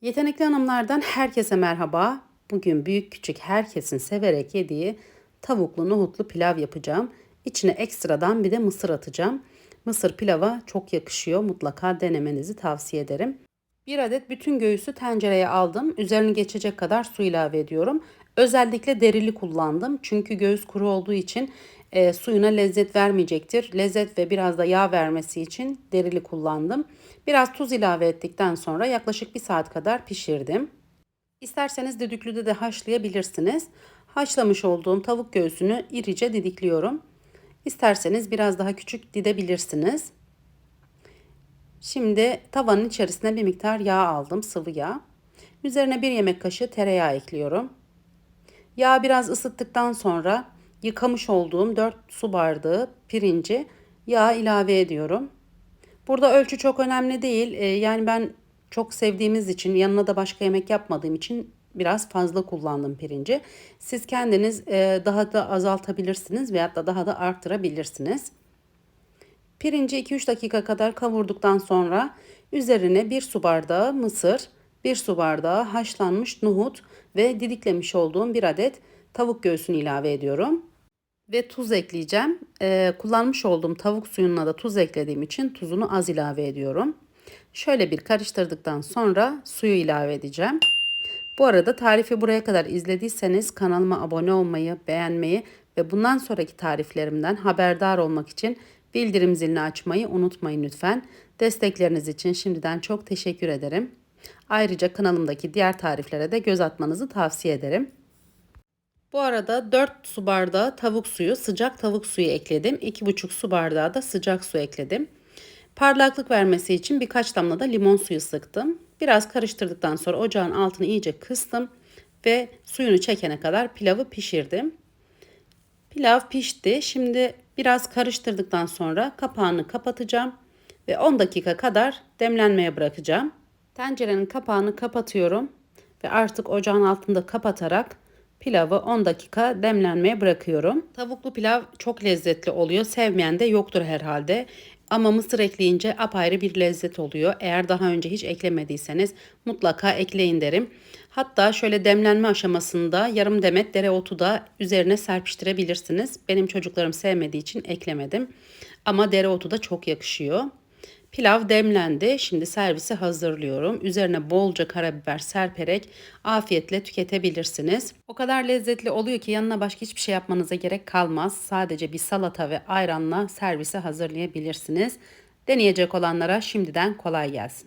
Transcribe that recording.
Yetenekli hanımlardan herkese merhaba. Bugün büyük küçük herkesin severek yediği tavuklu nohutlu pilav yapacağım. İçine ekstradan bir de mısır atacağım. Mısır pilava çok yakışıyor. Mutlaka denemenizi tavsiye ederim. Bir adet bütün göğüsü tencereye aldım. Üzerini geçecek kadar su ilave ediyorum. Özellikle derili kullandım. Çünkü göğüs kuru olduğu için e, suyuna lezzet vermeyecektir. Lezzet ve biraz da yağ vermesi için derili kullandım. Biraz tuz ilave ettikten sonra yaklaşık bir saat kadar pişirdim. İsterseniz düdüklüde de haşlayabilirsiniz. Haşlamış olduğum tavuk göğsünü irice didikliyorum. İsterseniz biraz daha küçük didebilirsiniz. Şimdi tavanın içerisine bir miktar yağ aldım, sıvı yağ. Üzerine bir yemek kaşığı tereyağı ekliyorum. Yağ biraz ısıttıktan sonra yıkamış olduğum 4 su bardağı pirinci yağ ilave ediyorum. Burada ölçü çok önemli değil. Ee, yani ben çok sevdiğimiz için yanına da başka yemek yapmadığım için biraz fazla kullandım pirinci. Siz kendiniz e, daha da azaltabilirsiniz veyahut da daha da arttırabilirsiniz. Pirinci 2-3 dakika kadar kavurduktan sonra üzerine 1 su bardağı mısır, 1 su bardağı haşlanmış nohut ve didiklemiş olduğum bir adet tavuk göğsünü ilave ediyorum. Ve tuz ekleyeceğim. Ee, kullanmış olduğum tavuk suyuna da tuz eklediğim için tuzunu az ilave ediyorum. Şöyle bir karıştırdıktan sonra suyu ilave edeceğim. Bu arada tarifi buraya kadar izlediyseniz kanalıma abone olmayı, beğenmeyi ve bundan sonraki tariflerimden haberdar olmak için bildirim zilini açmayı unutmayın lütfen. Destekleriniz için şimdiden çok teşekkür ederim. Ayrıca kanalımdaki diğer tariflere de göz atmanızı tavsiye ederim. Bu arada 4 su bardağı tavuk suyu, sıcak tavuk suyu ekledim. 2,5 su bardağı da sıcak su ekledim. Parlaklık vermesi için birkaç damla da limon suyu sıktım. Biraz karıştırdıktan sonra ocağın altını iyice kıstım ve suyunu çekene kadar pilavı pişirdim. Pilav pişti. Şimdi biraz karıştırdıktan sonra kapağını kapatacağım ve 10 dakika kadar demlenmeye bırakacağım. Tencerenin kapağını kapatıyorum ve artık ocağın altında kapatarak pilavı 10 dakika demlenmeye bırakıyorum. Tavuklu pilav çok lezzetli oluyor. Sevmeyen de yoktur herhalde. Ama mısır ekleyince apayrı bir lezzet oluyor. Eğer daha önce hiç eklemediyseniz mutlaka ekleyin derim. Hatta şöyle demlenme aşamasında yarım demet dereotu da üzerine serpiştirebilirsiniz. Benim çocuklarım sevmediği için eklemedim. Ama dereotu da çok yakışıyor. Pilav demlendi. Şimdi servisi hazırlıyorum. Üzerine bolca karabiber serperek afiyetle tüketebilirsiniz. O kadar lezzetli oluyor ki yanına başka hiçbir şey yapmanıza gerek kalmaz. Sadece bir salata ve ayranla servisi hazırlayabilirsiniz. Deneyecek olanlara şimdiden kolay gelsin.